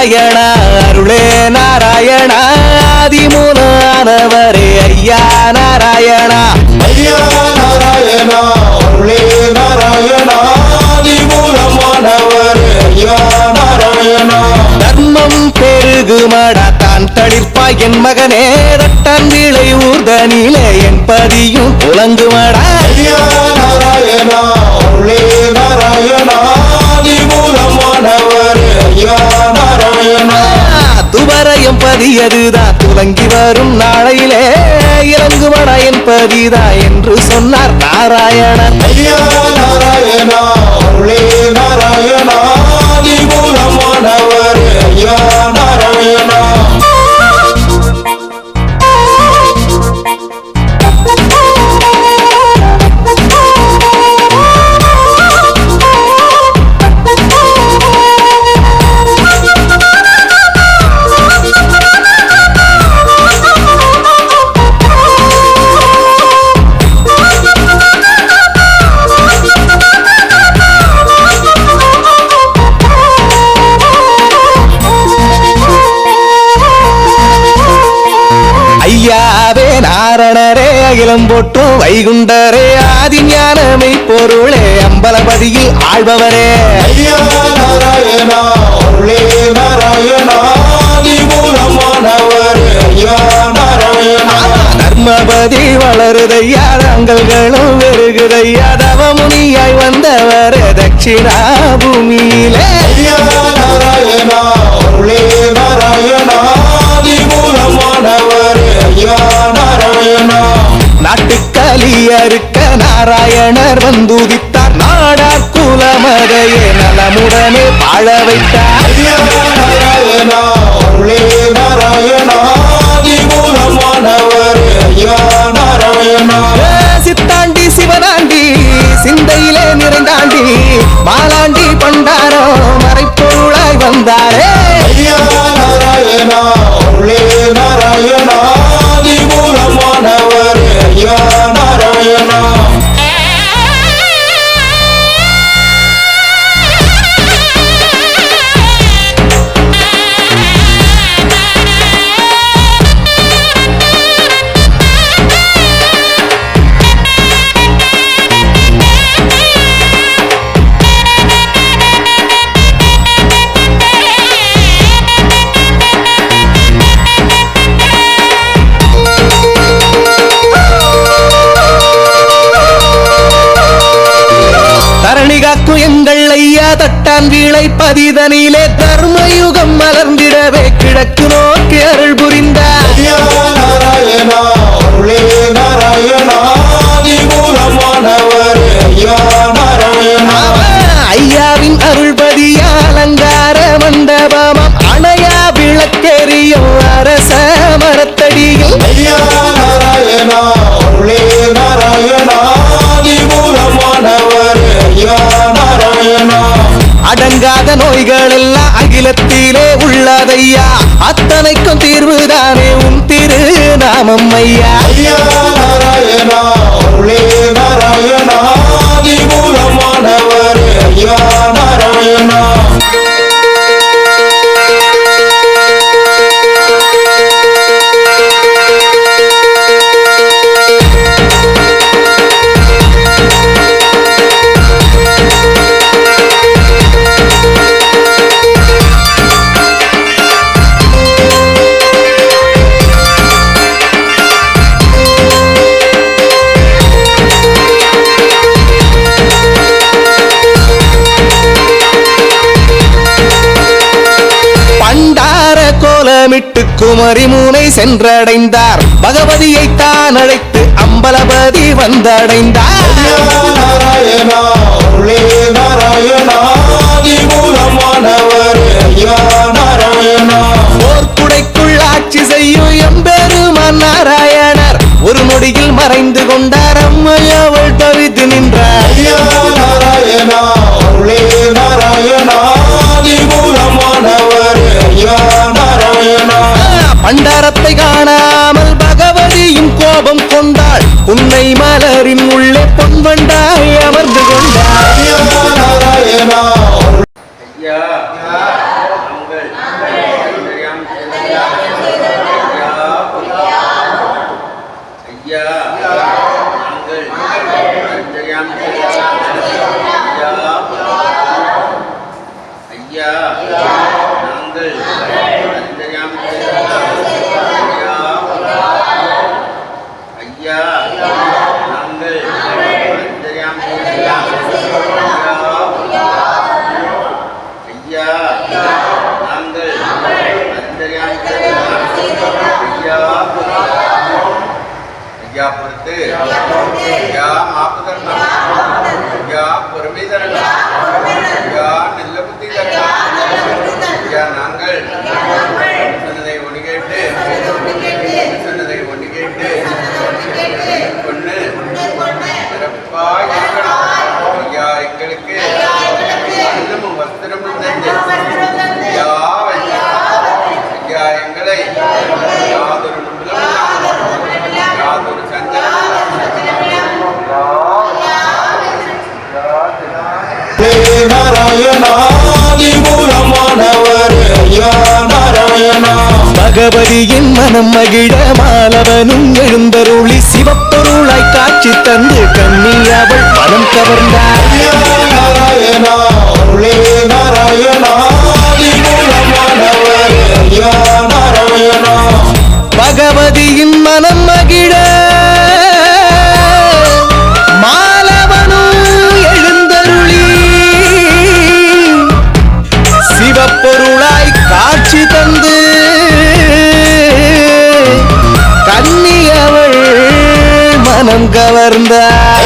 நாராயண அருளே நாராயண ஆதிமுனானவரே ஐயா நாராயணா. ஐயா நாராயணா அருளே நாராயணா ஆதிமுனமானவரே ஐயா நாராயணா. தர்மம் பெருகுமடா தான் தளிர்ப்பாய் என் மகனே ரட்டன் விளை ஊர்தனிலே என் பதியும் புலங்குமடா ஐயா நாராயணா அருளே நாராயணா ஆதிமுனமானவரே ஐயா துவரையும் பதியதுதான் துவங்கி வரும் நாளையிலே இறங்குமடா என் பதிதா என்று சொன்னார் நாராயணன். நாராயணா நாராயணா நீ மூலமானவர் ஐயா. நாரணரே அகிலம் போட்டு வைகுண்டரே ஆதி ஞானமை பொருளே அம்பலபதியில் ஆழ்பவரே. நர்மபதி வளருதையா தங்கள்களும் வெறுகுதையா தவமுனியாய் வந்தவரே தட்சிணா பூமியிலே நாட்டுக்களி அறுக்க நாராயணர் வந்துதித்தார். நாடார் குலமதையே நலமுடனே வாழ வைத்தார். சித்தாண்டி சிவனாண்டி சிந்தையிலே நிறைந்தாண்டி மாலாண்டி பண்டாரோ மறைப்பொருளாய் வந்தாரே. தட்டான் வீளை பதிதனிலே தர்மயுகம் மலர்ந்திடவே கிழக்கு நோக்கி அருள் புரிந்தார். ஐயாவின் அருள்பதியா அலங்கார மண்டபமம் அணையா விளக்கெரியும் அரச மரத்தடியில் ஐயா நாராயணா அடங்காத நோய்கள் எல்லாம் அகிலத்திலே உள்ளதையா அத்தனைக்கும் தீர்வுதானே உன் திரு நாமம் ஐயா. குமரி மூனை சென்றடைந்தார். பகவதியை தான் அழைத்து அம்பலபதி வந்தடைந்தார். தெரியாமல் या आप या करना या परमेश्वर பகவதியின் மனம் மகிழ மாலவனும் எழுந்தருளி சிவப்பொருளாய் காட்சி தந்து கண்ணி அவள் மனம் கவர்ந்தார். பகவதியின் மனம் மகிழ கன்னி